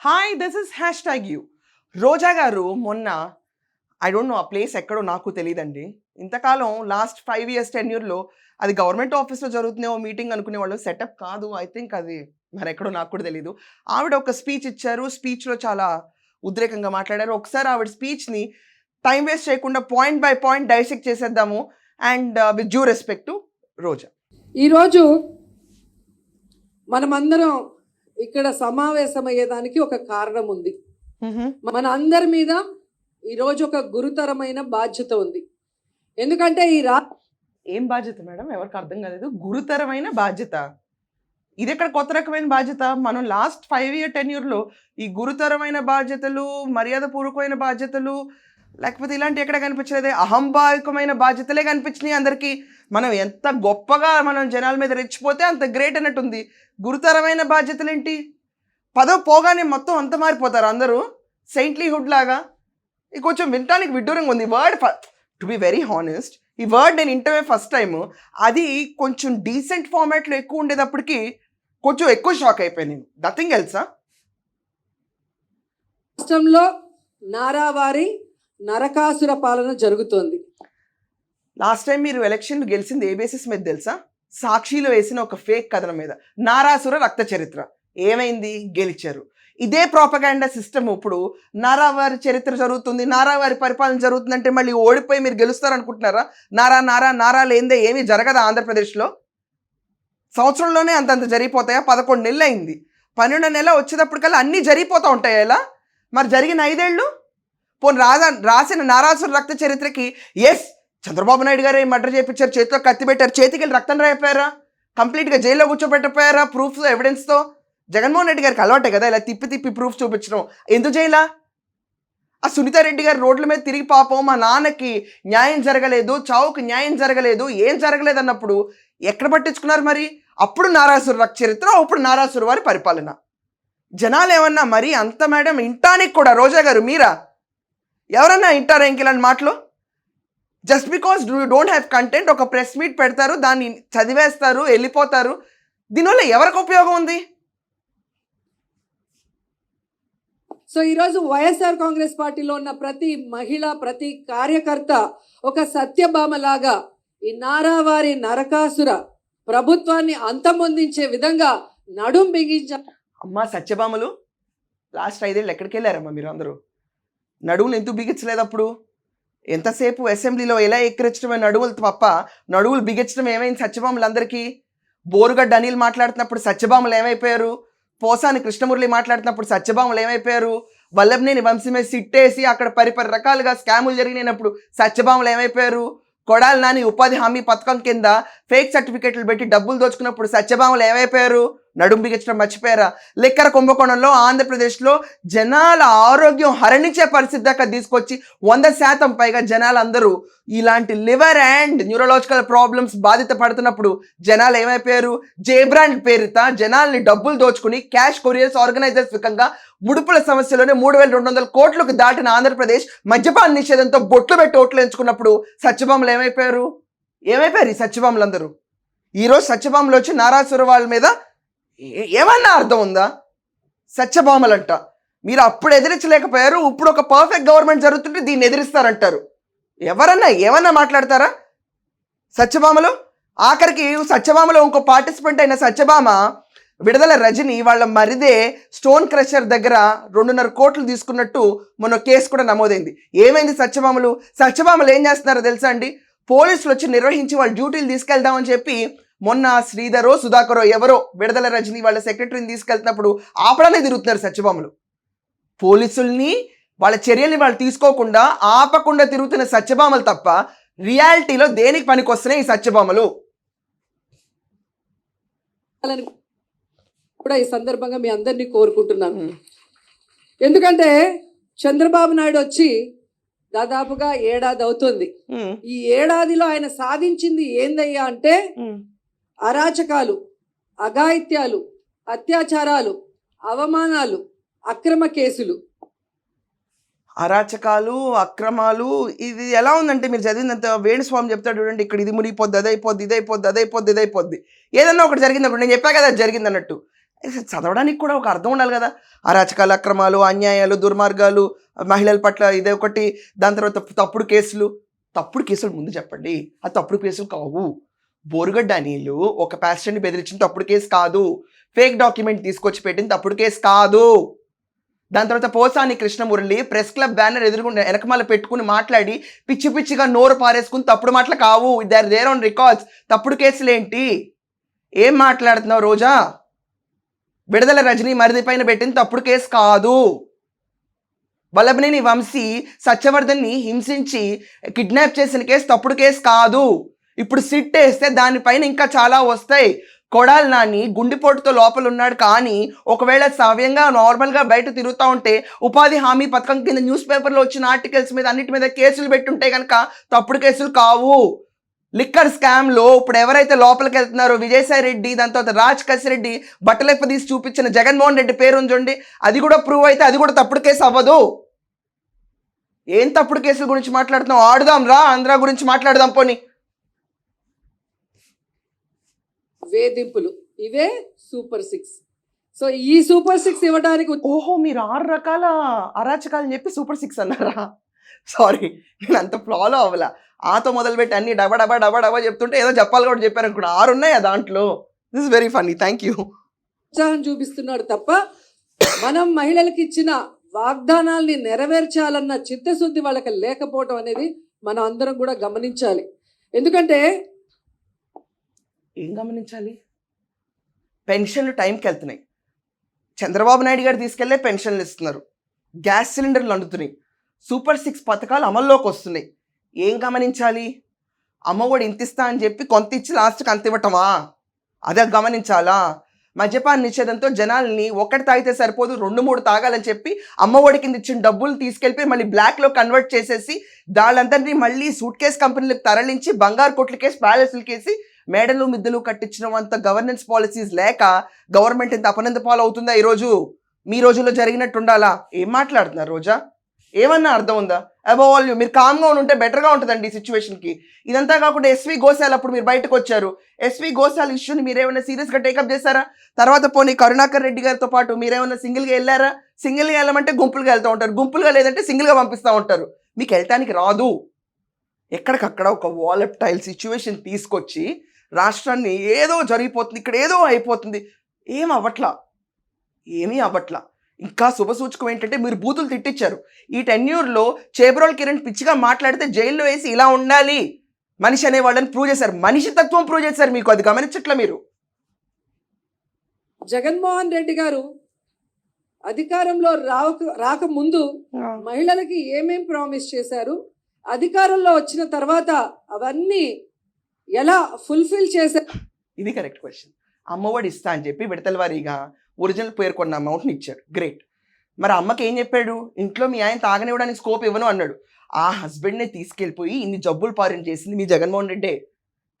Hi this is hashtag you Roja garu మొన్న I don't know ఆ place ఎక్కడో నాకు తెలియదండి ఇంతకాలం లాస్ట్ ఫైవ్ ఇయర్స్ టెన్ ఇయర్లో అది గవర్నమెంట్ ఆఫీస్లో జరుగుతుందేమో మీటింగ్ అనుకునే వాళ్ళు సెటప్ కాదు ఐ థింక్ అది మరి ఎక్కడో నాకు కూడా తెలియదు ఆవిడ ఒక స్పీచ్ ఇచ్చారు స్పీచ్లో చాలా ఉద్రేకంగా మాట్లాడారు. ఒకసారి ఆవిడ స్పీచ్ని టైం వేస్ట్ చేయకుండా పాయింట్ బై పాయింట్ డైసెక్ట్ చేసేద్దాము and with due respect to Roja. ఈరోజు మనమందరం ఇక్కడ సమావేశమయ్యేదానికి ఒక కారణం ఉంది. మన అందరి మీద ఈరోజు ఒక గురుతరమైన బాధ్యత ఉంది. ఎందుకంటే ఈ రా ఏం బాధ్యత మేడం? ఎవరికి అర్థం కాలేదు. గురుతరమైన బాధ్యత. ఇది ఎక్కడ కొత్త రకమైన బాధ్యత? మనం లాస్ట్ ఫైవ్ ఇయర్ టెన్ ఇయర్లో ఈ గురుతరమైన బాధ్యతలు మర్యాదపూర్వకమైన బాధ్యతలు లేకపోతే ఇలాంటి ఎక్కడ కనిపించలేదే? అహంభావికమైన బాధ్యతలే కనిపించినాయి అందరికీ. మనం ఎంత గొప్పగా మనం జనాల మీద రెచ్చిపోతే అంత గ్రేట్ అన్నట్టుంది. గురుతరమైన బాధ్యతలు ఏంటి పదవి పోగానే మొత్తం అంత మారిపోతారు అందరూ. సెయింట్లీహుడ్ లాగా. ఇది కొంచెం వినటానికి విడ్డూరంగా ఉంది. Word to be very honest ఈ వర్డ్ నేను ఇంటర్వ్యూ ఫస్ట్ టైం అది కొంచెం డీసెంట్ ఫార్మాట్లో ఎక్కువ ఉండేటప్పటికి కొంచెం ఎక్కువ షాక్ అయిపోయాను నథింగ్ ఎల్సా రాష్ట్రంలో నారావారి నరకాసుర పాలన జరుగుతోంది. లాస్ట్ టైం మీరు ఎలక్షన్ గెలిచింది ఏ బేసిస్ మీద తెలుసా? సాక్షిలో వేసిన ఒక ఫేక్ కథనం మీద. నారాసుర రక్త చరిత్ర. ఏమైంది? గెలిచారు. ఇదే ప్రాపగాండా సిస్టమ్ ఇప్పుడు నారావారి చరిత్ర జరుగుతుంది. నారావారి పరిపాలన జరుగుతుందంటే మళ్ళీ ఓడిపోయి మీరు గెలుస్తారనుకుంటున్నారా? నారా నారా నారా లేదే ఏమీ జరగదా ఆంధ్రప్రదేశ్లో? సంవత్సరంలోనే అంతంత జరిగిపోతాయా? పదకొండు నెలలు అయింది పన్నెండో నెల వచ్చేటప్పటికల్లా అన్నీ జరిగిపోతూ ఉంటాయా ఇలా? మరి జరిగిన ఐదేళ్ళు? పోనీ రాజా రాసిన నారాసుర రక్త చరిత్రకి ఎస్ చంద్రబాబు నాయుడు గారే మర్డర్ చేయించారు చేతిలో కత్తి పెట్టారు చేతికి వెళ్ళి రక్తం రాయిపోయారా? కంప్లీట్గా జైల్లో కూర్చోబెట్టపోయారా ప్రూఫ్స్ ఎవిడెన్స్తో జగన్మోహన్ రెడ్డి గారికి అలవాటే కదా ఇలా తిప్పి తిప్పి ప్రూఫ్ చూపించడం. ఎందుకు జైలా? ఆ సునీతారెడ్డి గారు రోడ్ల మీద తిరిగి పాపం మా నాన్నకి న్యాయం జరగలేదు చావుకి న్యాయం జరగలేదు ఏం జరగలేదు అన్నప్పుడు ఎక్కడ పట్టించుకున్నారు మరి? అప్పుడు నారాసురు రక్త చరిత్ర అప్పుడు నారాసురు వారి పరిపాలన. జనాలు ఏమన్నా మరి అంత మేడం ఇంటానికి కూడా రోజా గారు మీరా? ఎవరన్నా ఇంటారా ఇంక ఇలాంటి మాటలు? Just because you don't have content ఒక ప్రెస్ మీట్ పెడతారు దాన్ని చదివేస్తారు వెళ్ళిపోతారు. దీనివల్ల ఎవరికి ఉపయోగం ఉంది? సో ఈరోజు వైఎస్ఆర్ కాంగ్రెస్ పార్టీలో ఉన్న ప్రతి మహిళ ప్రతి కార్యకర్త ఒక సత్యభామలాగా ఈ నారావారి నరకాసుర ప్రభుత్వాన్ని అంతమొందించే విధంగా నడుం బిగించ అమ్మా సత్యభామలు లాస్ట్ ఐదేళ్ళు ఎక్కడికి వెళ్ళారమ్మా మీరు అందరూ? నడువులు ఎందుకు బిగించలేదు అప్పుడు? ఎంతసేపు అసెంబ్లీలో ఎలా ఎక్కిరించడమే నడువులు తప్ప నడువులు బిగించడం ఏమైంది సత్యభామలందరికీ? బోరుగడ్డ అనిల్ మాట్లాడుతున్నప్పుడు సత్యభామలు ఏమైపోయారు? పోసాని కృష్ణమురళి మాట్లాడుతున్నప్పుడు సత్యభామలు ఏమైపోయారు? వల్లభనేని వంశమే సిట్టేసి అక్కడ పరిపరి రకాలుగా స్కాములు జరిగినప్పుడు సత్యభామలు ఏమైపోయారు? కొడాల నాని ఉపాధి హామీ పథకం కింద ఫేక్ సర్టిఫికెట్లు పెట్టి డబ్బులు దోచుకున్నప్పుడు సత్యభామలు ఏమైపోయారు? నడుం బిగించడం మర్చిపోయారా? లెక్కర కుంభకోణంలో ఆంధ్రప్రదేశ్లో జనాల ఆరోగ్యం హరణించే పరిస్థితి దాకా తీసుకొచ్చి వంద శాతం పైగా జనాలందరూ ఇలాంటి లివర్ అండ్ న్యూరలాజికల్ ప్రాబ్లమ్స్ బాధిత పడుతున్నప్పుడు జనాలు ఏమైపోయారు? జేబ్రాండ్ పేరిత జనాల్ని డబ్బులు దోచుకుని క్యాష్ కొరియర్స్ ఆర్గనైజర్స్ వికంగా ముడుపుల సమస్యలోనే మూడు వేల రెండు వందల కోట్లకు దాటిన ఆంధ్రప్రదేశ్ మద్యపాన నిషేధంతో బొట్లు పెట్టి ఓట్లు ఎంచుకున్నప్పుడు సత్యభామలు ఏమైపోయారు? ఏమైపోయారు ఈ సత్యభామలందరూ? ఈరోజు సత్యభామలు వచ్చి నారాసుర వాళ్ళ మీద ఏమన్నా అర్థం ఉందా? సత్యభామలంట. మీరు అప్పుడు ఎదిరించలేకపోయారు ఇప్పుడు ఒక పర్ఫెక్ట్ గవర్నమెంట్ జరుగుతుంటే దీన్ని ఎదిరిస్తారంటారు. ఎవరన్నా ఏమన్నా మాట్లాడతారా? సత్యభామలు? ఆఖరికి సత్యభామలో ఇంకో పార్టిసిపెంట్ అయిన సత్యభామ విడుదల రజని వాళ్ళ మరిదే స్టోన్ క్రషర్ దగ్గర రెండున్నర కోట్లు తీసుకున్నట్టు మొన్న కేసు కూడా నమోదైంది. ఏమైంది సత్యభామలు? సత్యభామలు ఏం చేస్తున్నారో తెలుసా అండి? పోలీసులు వచ్చి నిర్వహించి వాళ్ళ డ్యూటీలు తీసుకెళ్దామని చెప్పి మొన్న శ్రీధరో సుధాకరో ఎవరో విడుదల రజని వాళ్ళ సెక్రటరీని తీసుకెళ్తున్నప్పుడు ఆపడానే తిరుగుతున్నారు సత్యభామలు. పోలీసుల్ని వాళ్ళ చర్యల్ని వాళ్ళు తీసుకోకుండా ఆపకుండా తిరుగుతున్న సత్యభామలు తప్ప రియాలిటీలో దేనికి పనికొస్తున్నాయి ఈ సత్యభామలు? కూడా ఈ సందర్భంగా మీ అందరినీ కోరుకుంటున్నాను. ఎందుకంటే చంద్రబాబు నాయుడు వచ్చి దాదాపుగా ఏడాది అవుతుంది. ఈ ఏడాదిలో ఆయన సాధించింది ఏందయ్యా అంటే అరాచకాలు అఘాయిత్యాలు అత్యాచారాలు అవమానాలు అక్రమ కేసులు. అరాచకాలు అక్రమాలు ఇది ఎలా ఉందంటే మీరు చదివినంత వేణుస్వామి చెప్తాడు చూడండి ఇక్కడ ఇది మునిగిపోద్ది అదైపోద్ది ఇదైపోద్ది అదైపోద్ది ఇదైపోద్ది. ఏదన్నా ఒకటి జరిగిందప్పుడు నేను చెప్పా కదా అది జరిగింది అన్నట్టు చదవడానికి కూడా ఒక అర్థం ఉండాలి కదా. అరాచకాలు అక్రమాలు అన్యాయాలు దుర్మార్గాలు మహిళల పట్ల ఇదే ఒకటి దాని తర్వాత తప్పుడు కేసులు. తప్పుడు కేసులు ముందు చెప్పండి. ఆ తప్పుడు కేసులు కావు. బోరుగడ్డ నీళ్ళు ఒక ప్యాసెంజర్ని బెదిరించిన తప్పుడు కేసు కాదు. ఫేక్ డాక్యుమెంట్ తీసుకొచ్చి పెట్టిన తప్పుడు కేసు కాదు. దాని తర్వాత Posani Krishnamurali press club banner ఎదురుకుండా వెనకమాల పెట్టుకుని మాట్లాడి పిచ్చి పిచ్చిగా నోరు పారేసుకుని తప్పుడు మాటలు కావు. దర్ దేర్ ఆన్ రికార్డ్స్ తప్పుడు కేసులు ఏంటి ఏం మాట్లాడుతున్నావు రోజా? విడుదల రజనీ మరిది పైన పెట్టిన తప్పుడు కేసు కాదు. వల్లభనేని వంశీ సత్యవర్ధన్ని హింసించి కిడ్నాప్ చేసిన కేసు తప్పుడు కేసు కాదు. ఇప్పుడు సిట్ వేస్తే దానిపైన ఇంకా చాలా వస్తాయి. కొడాలి నాని గుండెపోటుతో లోపల ఉన్నాడు కానీ ఒకవేళ సవ్యంగా నార్మల్గా బయట తిరుగుతూ ఉంటే ఉపాధి హామీ పథకం కింద న్యూస్ పేపర్లో వచ్చిన ఆర్టికల్స్ మీద అన్నిటి మీద కేసులు పెట్టుంటే కనుక తప్పుడు కేసులు కావు. లిక్కర్ స్కామ్లో ఇప్పుడు ఎవరైతే లోపలికి వెళ్తున్నారో విజయసాయి రెడ్డి దాని తర్వాత రాజ్ కసిరెడ్డి బట్టలెప్ప తీసి చూపించిన జగన్మోహన్ రెడ్డి పేరు ఉంచండి అది కూడా ప్రూవ్ అయితే అది కూడా తప్పుడు కేసు అవ్వదు. ఏం తప్పుడు కేసుల గురించి మాట్లాడుతున్నాం ఆడుదాం రా ఆంధ్ర గురించి మాట్లాడదాం పోనీ. వేధింపులు. ఇవే సూపర్ సిక్స్. సో ఈ సూపర్ సిక్స్ ఇవ్వడానికి ఓహో మీరు ఆరు రకాల అరాచకాలని చెప్పి సూపర్ సిక్స్ అన్నారా? సారీ నేను అంత ఫాలో అవ్వలా. ఆతో మొదలుపెట్టి అన్ని డబా డబా డబా డబా చెప్తుంటే ఏదో చెప్పాలి కూడా చెప్పారు అనుకున్నా. ఆరు ఉన్నాయా దాంట్లో? This very funny thank you ఉత్సాహం చూపిస్తున్నాడు తప్ప మనం మహిళలకు ఇచ్చిన వాగ్దానాల్ని నెరవేర్చాలన్న చిత్తశుద్ధి వాళ్ళకి లేకపోవడం అనేది మనం అందరం కూడా గమనించాలి. ఎందుకంటే ఏం గమనించాలి? పెన్షన్లు టైంకి వెళ్తున్నాయి. చంద్రబాబు నాయుడు గారు తీసుకెళ్ళే పెన్షన్లు ఇస్తున్నారు. గ్యాస్ సిలిండర్లు అందుతున్నాయి సూపర్ సిక్స్ పథకాలు అమల్లోకి వస్తున్నాయి. ఏం గమనించాలి? అమ్మఒడి ఇంత ఇస్తా అని చెప్పి కొంత ఇచ్చి లాస్ట్కి అంత ఇవ్వటమా? అదే గమనించాలా? మద్యపాన నిషేధంతో జనాల్ని ఒకటి తాగితే సరిపోదు రెండు మూడు తాగాలని చెప్పి అమ్మఒడి కింద ఇచ్చిన డబ్బులు తీసుకెళ్ళి మళ్ళీ బ్లాక్లో కన్వర్ట్ చేసేసి దాళ్ళందరినీ మళ్ళీ సూట్ కేస్ కంపెనీలకు తరలించి బంగారు కొట్లకేసి ప్యాలెస్లకేసి మేడలు మిద్దెలు కట్టించినంత అంత గవర్నెన్స్ పాలసీస్ లేక గవర్నమెంట్ ఇంత అపనంద పాలు అవుతుందా ఈరోజు? మీ రోజుల్లో జరిగినట్టు ఉండాలా ఏం మాట్లాడుతున్నారు రోజా? ఏమన్నా అర్థం ఉందా? అబౌవ్ ఆల్ మీరు కామ్గా ఉంటే బెటర్గా ఉంటుందండి ఈ సిచ్యువేషన్కి ఇదంతా కాకుండా ఎస్వి గోశాల అప్పుడు మీరు బయటకు వచ్చారు. ఎస్వి గోశాల ఇష్యూని మీరు ఏమైనా సీరియస్గా టేకప్ చేశారా? తర్వాత పోనీ కరుణాకర్ రెడ్డి గారితో పాటు మీరేమైనా సింగిల్గా వెళ్ళారా? సింగిల్గా వెళ్ళమంటే గుంపులుగా వెళ్తూ ఉంటారు. గుంపులుగా లేదంటే సింగిల్గా పంపిస్తూ ఉంటారు. మీకు వెళ్ళటానికి రాదు. ఎక్కడికక్కడ ఒక వాలెప్టైల్ సిచ్యువేషన్ తీసుకొచ్చి రాష్ట్రాన్ని ఏదో జరిగిపోతుంది ఇక్కడ ఏదో అయిపోతుంది. ఏం అవ్వట్లా? ఏమీ అవ్వట్లా? ఇంకా శుభసూచకం ఏంటంటే మీరు బూతులు తిట్టించారు ఈ టెన్యూర్లో చేబ్రోల్ కిరణ్ పిచ్చిగా మాట్లాడితే జైల్లో వేసి ఇలా ఉండాలి. మనిషి అనే వాళ్ళని ప్రూవ్ చేశారు. మనిషి తత్వం ప్రూవ్ చేశారు మీకు. అది గమనించట్లా మీరు? జగన్మోహన్ రెడ్డి గారు అధికారంలో రాక రాకముందు మహిళలకి ఏమేం ప్రామిస్ చేశారు? అధికారంలో వచ్చిన తర్వాత అవన్నీ ఎలా ఫుల్ఫిల్ చేసే ఇది కరెక్ట్ క్వశ్చన్ అమ్మఒడి ఇస్తా అని చెప్పి విడతల వారీగా ఒరిజినల్ పేర్కొన్న అమౌంట్ని ఇచ్చాడు. గ్రేట్ మరి అమ్మకి ఏం చెప్పాడు? ఇంట్లో మీ ఆయన తాగనివ్వడానికి స్కోప్ ఇవ్వను అన్నాడు. ఆ హస్బెండ్ని తీసుకెళ్ళిపోయి ఇన్ని జబ్బులు పారిన చేసింది మీ జగన్మోహన్ రెడ్డే.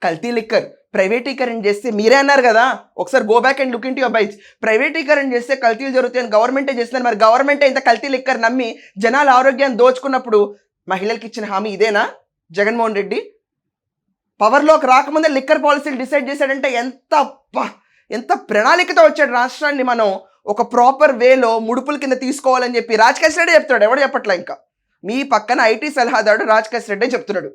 కల్తీ లిక్కర్ ప్రైవేటీకరణ చేస్తే మీరే అన్నారు కదా? ఒకసారి go back and look into your bytes ప్రైవేటీకరణ చేస్తే కల్తీలు జరుగుతాయని గవర్నమెంటే చేస్తున్నారు? మరి గవర్నమెంటే ఇంత కల్తీ లిక్కర్ నమ్మి జనాల ఆరోగ్యాన్ని దోచుకున్నప్పుడు మహిళలకు ఇచ్చిన హామీ ఇదేనా? జగన్మోహన్ రెడ్డి పవర్లోకి రాకముందే లిక్కర్ పాలసీలు డిసైడ్ చేశాడంటే ఎంత ఎంత ప్రణాళికతో వచ్చాడు రాష్ట్రాన్ని మనం ఒక ప్రాపర్ వేలో ముడుపుల కింద తీసుకోవాలని చెప్పి రాజకేశ్ రెడ్డి చెప్తున్నాడు. ఎవడు చెప్పట్లా ఇంకా? మీ పక్కన ఐటీ సలహాదారుడు రాజకేశ్ రెడ్డి చెప్తున్నాడు.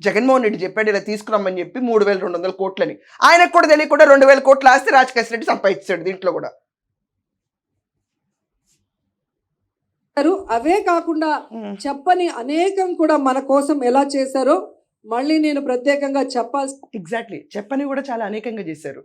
జగన్మోహన్ రెడ్డి చెప్పాడు ఇలా తీసుకురమ్మని చెప్పి మూడు వేల రెండు వందల కోట్లని. ఆయనకు కూడా తెలియకుండా రెండు వేల కోట్లు ఆస్తి రాజకేశ్ రెడ్డి సంపాదించాడు దీంట్లో కూడా. అవే కాకుండా చెప్పని అనేకం కూడా మన కోసం ఎలా చేశారో మళ్ళీ నేను ప్రత్యేకంగా చెప్పాల్సి ఎగ్జాక్ట్లీ చెప్పని కూడా చాలా అనేకంగా చేశారు.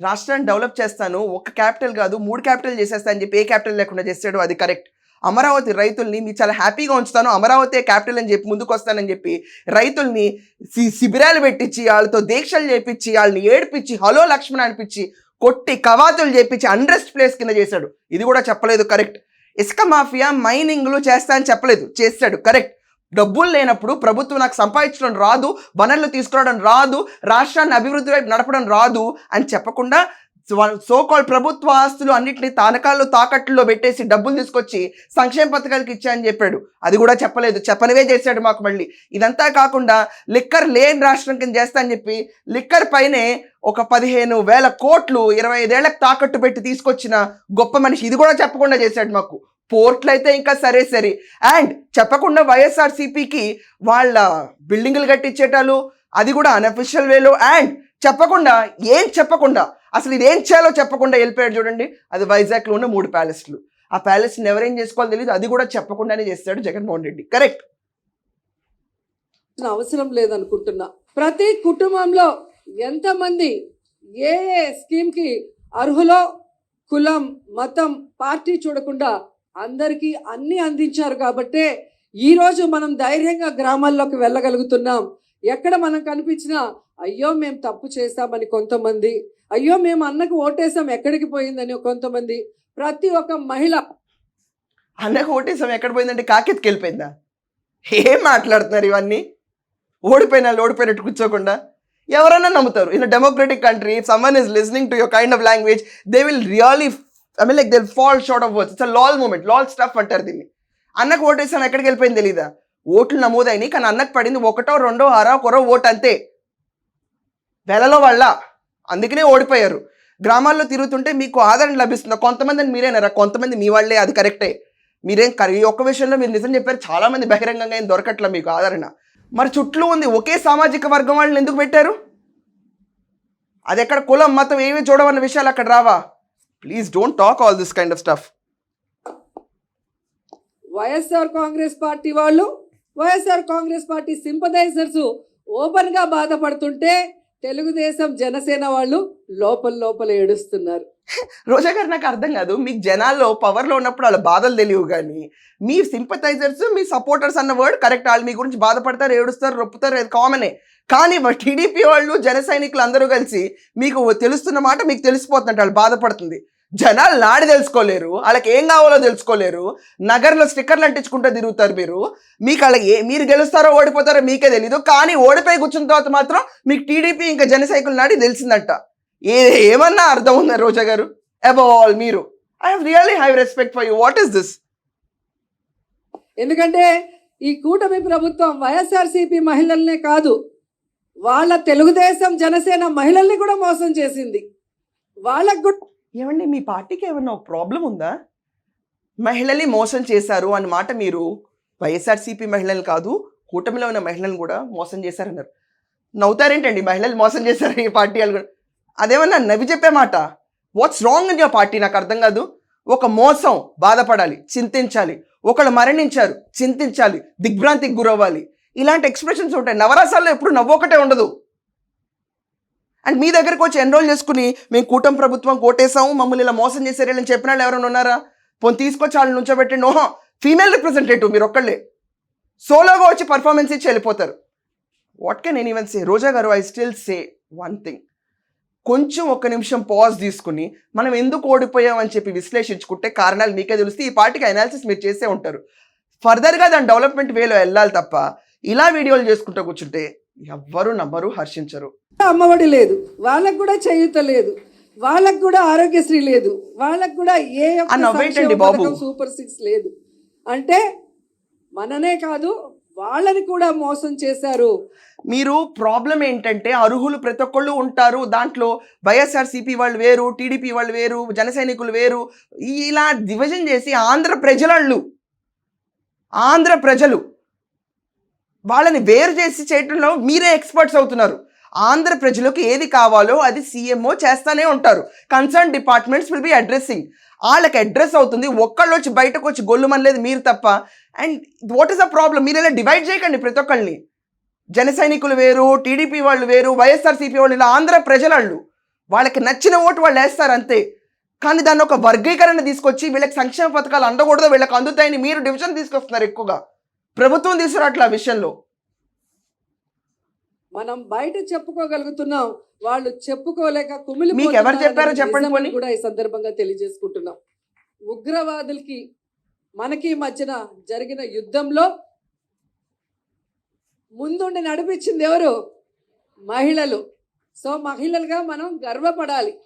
రాష్ట్రాన్ని డెవలప్ చేస్తాను ఒక క్యాపిటల్ కాదు మూడు క్యాపిటల్ చేసేస్తా అని చెప్పి ఏ క్యాపిటల్ లేకుండా చేస్తాడు అది కరెక్ట్. అమరావతి రైతుల్ని మీ చాలా హ్యాపీగా ఉంచుతాను అమరావతి క్యాపిటల్ అని చెప్పి ముందుకు వస్తానని చెప్పి రైతుల్ని సి- శిబిరాలు పెట్టించి వాళ్ళతో దీక్షలు చేపించి వాళ్ళని ఏడిపించి హలో లక్ష్మణ్ అనిపించి కొట్టి కవాతులు చేపించి అండ్రెస్ట్ ప్లేస్ కింద చేశాడు. ఇది కూడా చెప్పలేదు కరెక్ట్. ఇసుక మాఫియా మైనింగ్లు చేస్తా అని చెప్పలేదు చేస్తాడు కరెక్ట్. డబ్బులు లేనప్పుడు ప్రభుత్వం నాకు సంపాదించడం రాదు వనరులు తీసుకురావడం రాదు రాష్ట్రాన్ని అభివృద్ధి వైపు నడపడం రాదు అని చెప్పకుండా సో కాల్ ప్రభుత్వ ఆస్తులు అన్నింటినీ తానకాల్లో తాకట్టులో పెట్టేసి డబ్బులు తీసుకొచ్చి సంక్షేమ పథకాలకు ఇచ్చాయని చెప్పాడు. అది కూడా చెప్పలేదు. చెప్పనివే చేశాడు మాకు మళ్ళీ. ఇదంతా కాకుండా లిక్కర్ లేని రాష్ట్రం కింద చేస్తా అని చెప్పి లిక్కర్ పైనే ఒక పదిహేను వేల కోట్లు ఇరవై ఐదేళ్ళకు తాకట్టు పెట్టి తీసుకొచ్చిన గొప్ప మనిషి. ఇది కూడా చెప్పకుండా చేశాడు మాకు. పోర్ట్లు అయితే ఇంకా సరే సరే. అండ్ చెప్పకుండా వైఎస్ఆర్సీపీకి వాళ్ళ బిల్డింగులు కట్టించేటాలు అది కూడా అనఫిషియల్ వేలో అండ్ చెప్పకుండా ఏం చెప్పకుండా అసలు ఇది ఏం చేయాలో చెప్పకుండా వెళ్ళిపోయాడు చూడండి. అది వైజాగ్లో ఉన్న మూడు ప్యాలెస్లు. ఆ ప్యాలెస్ని ఎవరేం చేసుకోవాలో తెలియదు అది కూడా చెప్పకుండానే చేస్తాడు జగన్మోహన్ రెడ్డి. కరెక్ట్ అవసరం లేదనుకుంటున్నా. ప్రతి కుటుంబంలో ఎంతమంది ఏ ఏ స్కీమ్కి అర్హులో కులం మతం పార్టీ చూడకుండా అందరికీ అన్ని అందించారు కాబట్టే ఈరోజు మనం ధైర్యంగా గ్రామాల్లోకి వెళ్ళగలుగుతున్నాం. ఎక్కడ మనం కనిపించినా అయ్యో మేము తప్పు చేస్తామని కొంతమంది అయ్యో మేము అన్నకు ఓటేసాం ఎక్కడికి పోయిందని కొంతమంది ప్రతి ఒక్క మహిళ అన్నకు ఓటేసాం ఎక్కడ పోయిందంటే కాకెత్కి వెళ్ళిపోయిందా? ఏం మాట్లాడుతున్నారు ఇవన్నీ? ఓడిపోయినా ఓడిపోయినట్టు కూర్చోకుండా ఎవరైనా నమ్ముతారు. In democratic country someone is listening to your kind of language they will really I mean like they fall short of words it's LOL moment LOL stuff అంటారు దీన్ని. అన్నకు ఓటేసాను ఎక్కడికి వెళ్ళిపోయింది తెలీదా? ఓట్లు నమోదైనాయి కానీ అన్నకు పడింది ఒకటో రెండో ఆరో కొరో ఓటు అంతే. వెలలో వాళ్ళ అందుకనే ఓడిపోయారు. గ్రామాల్లో తిరుగుతుంటే మీకు ఆదరణ లభిస్తుంది? కొంతమంది మీరేనారా? కొంతమంది మీ వాళ్ళే అది కరెక్టే. మీరేం కర- ఒక్క విషయంలో మీరు నిజం చెప్పారు. చాలామంది బహిరంగంగా ఏం దొరకట్లే మీకు ఆదరణ. మరి చుట్టూ ఉంది ఒకే సామాజిక వర్గం వాళ్ళని ఎందుకు పెట్టారు? అది ఎక్కడ కులం మతం ఏమీ చూడవన్న విషయాలు అక్కడ రావా? Please don't talk all this kind of stuff YSR Congress Party వాళ్ళు వైఎస్ఆర్ కాంగ్రెస్ పార్టీ సింపదైజర్స్ ఓపెన్గా బాధపడుతుంటే తెలుగుదేశం జనసేన వాళ్ళు లోపల లోపల ఏడుస్తున్నారు. రోజా గారు నాకు అర్థం కాదు. మీకు జనాల్లో పవర్లో ఉన్నప్పుడు వాళ్ళ బాధలు తెలియవు కానీ మీ సింపథైజర్స్ మీ సపోర్టర్స్ అన్న వర్డ్ కరెక్ట్ వాళ్ళు మీ గురించి బాధపడతారు ఏడుస్తారు రొప్పుతారు అది కామనే కానీ టీడీపీ వాళ్ళు జన సైనికులు అందరూ కలిసి మీకు తెలుస్తున్న మాట మీకు తెలిసిపోతుందంట వాళ్ళు బాధపడుతుంది. జనాలు నాడి తెలుసుకోలేరు వాళ్ళకి ఏం కావాలో తెలుసుకోలేరు నగర్లో స్టిక్కర్లు అంటించుకుంటూ తిరుగుతారు మీరు. మీకు వాళ్ళకి ఏ మీరు గెలుస్తారో ఓడిపోతారో మీకే తెలీదు కానీ ఓడిపోయి కూర్చున్న తర్వాత మాత్రం మీకు టీడీపీ ఇంకా జనసైకుల నాడి తెలిసిందంట. ఏ ఏమన్నా అర్థం ఉందా రోజా గారు? అబౌవ్ ఆల్ మీరు. I really high respect for you what is this ఎందుకంటే ఈ కూటమి ప్రభుత్వం వైఎస్ఆర్సీపీ మహిళల్నే కాదు వాళ్ళ తెలుగుదేశం జనసేన మహిళల్ని కూడా మోసం చేసింది. వాళ్ళకు కూడా ఏమండి మీ పార్టీకి ఏమన్నా ఒక ప్రాబ్లం ఉందా? మహిళల్ని మోసం చేశారు అన్నమాట మీరు వైఎస్ఆర్సీపీ మహిళలు కాదు కూటమిలో ఉన్న మహిళలను కూడా మోసం చేశారన్నారు. నవ్వుతారేంటండి? మహిళలు మోసం చేశారు ఈ పార్టీ వాళ్ళు కూడా. అదేమన్నా నవ్వి చెప్పే మాట? వాట్స్ రాంగ్ అని ఆ పార్టీ నాకు అర్థం కాదు. ఒక మోసం బాధపడాలి చింతించాలి. ఒకళ్ళు మరణించారు చింతించాలి దిగ్భ్రాంతికి గురవ్వాలి. ఇలాంటి ఎక్స్ప్రెషన్స్ ఉంటాయి. నవరసాల్లో ఎప్పుడు నవ్వొకటే ఉండదు. అండ్ మీ దగ్గరకు వచ్చి ఎన్రోల్ చేసుకుని మేము కూటమి ప్రభుత్వం కోటేసాము మమ్మల్ని ఇలా మోసం చేశారు అని చెప్పిన వాళ్ళు ఎవరైనా ఉన్నారా? పోనీ తీసుకొచ్చి వాళ్ళని నుంచోబెట్టండి. ఓహో ఫీమేల్ రిప్రజెంటేటివ్ మీరు ఒక్కళ్ళే. సోలోగా వచ్చి పర్ఫార్మెన్స్ ఇచ్చి వెళ్ళిపోతారు. What can one even say Roja garu I still say one thing కొంచెం ఒక్క నిమిషం పాజ్ తీసుకుని మనం ఎందుకు ఓడిపోయామని చెప్పి విశ్లేషించుకుంటే కారణాలు మీకే తెలిస్తే ఈ పార్టీకి అనాలిసిస్ మీరు చేసే ఉంటారు. ఫర్దర్గా దాని డెవలప్మెంట్ వేలో వెళ్ళాలి తప్ప ఇలా వీడియోలు చేసుకుంటూ కూర్చుంటే ఎవ్వరు నమ్మరు హర్షించరు. అమ్మఒడి లేదు. వాళ్ళకు కూడా చేయూత లేదు. వాళ్ళకు కూడా ఆరోగ్యశ్రీ లేదు. వాళ్ళకు కూడా ఏ సూపర్ సిక్స్ లేదు. అంటే మననే కాదు వాళ్ళని కూడా మోసం చేశారు. మీరు ప్రాబ్లం ఏంటంటే అర్హులు ప్రతి ఒక్కళ్ళు ఉంటారు. దాంట్లో వైఎస్ఆర్సీపీ వాళ్ళు వేరు టీడీపీ వాళ్ళు వేరు జన సైనికులు వేరు. ఇలా డివిజన్ చేసి ఆంధ్ర ప్రజలళ్ళు ఆంధ్ర ప్రజలు వాళ్ళని వేరు చేసి చేయటంలో మీరే ఎక్స్పర్ట్స్ అవుతున్నారు. ఆంధ్ర ప్రజలకు ఏది కావాలో అది సీఎంఓ చేస్తానే ఉంటారు. Concern departments will be addressing. వాళ్ళకి అడ్రస్ అవుతుంది. ఒక్కళ్ళు వచ్చి బయటకు వచ్చి గొల్లుమనలేదు మీరు తప్ప. And what is a problem మీరు ఇలా డివైడ్ చేయకండి ప్రతి ఒక్కళ్ళని. జన సైనికులు వేరు టీడీపీ వాళ్ళు వేరు వైఎస్ఆర్సీపీ వాళ్ళు ఇలా ఆంధ్ర ప్రజలళ్ళు. వాళ్ళకి నచ్చిన ఓటు వాళ్ళు వేస్తారు అంతే. కానీ దాన్ని ఒక వర్గీకరణ తీసుకొచ్చి వీళ్ళకి సంక్షేమ పథకాలు అందకూడదు వీళ్ళకి అందుతాయని మీరు డివిజన్ తీసుకొస్తున్నారు ఎక్కువగా. ప్రభుత్వం తీసుకురావట్లే ఆ విషయంలో. మనం బయట చెప్పుకోగలుగుతున్నాం వాళ్ళు చెప్పుకోలేక కుమిలి మీకు ఎవరు చెప్పారో చెప్పండి. కూడా ఈ సందర్భంగా తెలియజేసుకుంటున్నాం. ఉగ్రవాదులకి మనకి మధ్యన జరిగిన యుద్ధంలో ముందుండి నడిపించింది ఎవరు? మహిళలు. సో మహిళలుగా మనం గర్వపడాలి.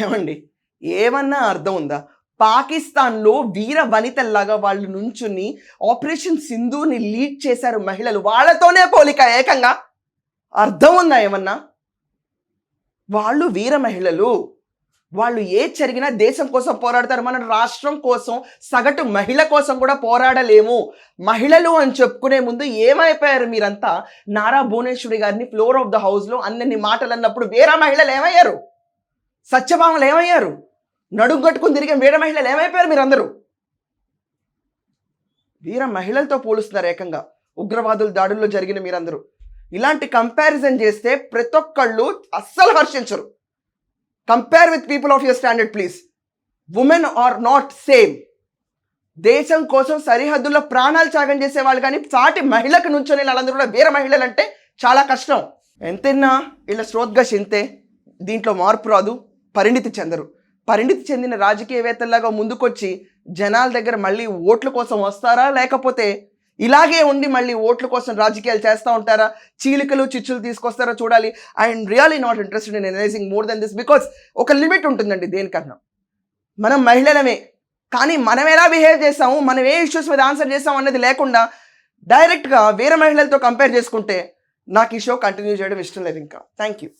ఏమండి? ఏమన్నా అర్థం ఉందా? పాకిస్తాన్లో వీర వనితల్లాగా వాళ్ళు నుంచుని ఆపరేషన్ సింధుని లీడ్ చేశారు మహిళలు. వాళ్ళతోనే పోలిక ఏకంగా. అర్థం ఉందా ఏమన్నా? వాళ్ళు వీర మహిళలు. వాళ్ళు ఏ జరిగినా దేశం కోసం పోరాడతారు. మన రాష్ట్రం కోసం సగటు మహిళ కోసం కూడా పోరాడలేము. మహిళలు అని చెప్పుకునే ముందు ఏమైపోయారు మీరంతా? నారా భువనేశ్వరి గారిని ఫ్లోర్ ఆఫ్ ద హౌస్లో అన్నన్ని మాటలు అన్నప్పుడు వీర మహిళలు ఏమయ్యారు? సత్యభామలు ఏమయ్యారు? నడుం తిరిగే వీర మహిళలు ఏమైపోయారు మీరందరూ? వీర మహిళలతో పోలుస్తున్నారు ఏకంగా. ఉగ్రవాదుల దాడుల్లో జరిగిన మీరందరూ. ఇలాంటి కంపారిజన్ చేస్తే ప్రతి ఒక్కళ్ళు అస్సలు హర్షించరు. Compare with people of your standard please women are not same దేశం కోసం సరిహద్దుల్లో ప్రాణాలు త్యాగం చేసే వాళ్ళు కానీ సాటి మహిళకు నుంచొని వాళ్ళందరూ కూడా వీర మహిళలు అంటే చాలా కష్టం. ఎంతైనా వీళ్ళ శ్రోద్గా చింతే దీంట్లో మార్పు రాదు పరిణితి చెందరు. పరిణితి చెందిన రాజకీయవేత్తలాగా ముందుకొచ్చి జనాల దగ్గర మళ్ళీ ఓట్ల కోసం వస్తారా? లేకపోతే ఇలాగే ఉండి మళ్ళీ ఓట్ల కోసం రాజకీయాలు చేస్తూ ఉంటారా? చీలికలు చిచ్చులు తీసుకొస్తారా చూడాలి. I'm really not interested in analysing more than this because ఒక లిమిట్ ఉంటుందండి దేనికన్నా. మనం మహిళలమే. కానీ మనం ఎలా బిహేవ్ చేస్తాము? మనం ఏ ఇష్యూస్ మీద ఆన్సర్ చేస్తాం అనేది లేకుండా డైరెక్ట్గా వేరే మహిళలతో కంపేర్ చేసుకుంటే నాకు ఈ షో కంటిన్యూ చేయడం ఇష్టం లేదు ఇంకా. Thank you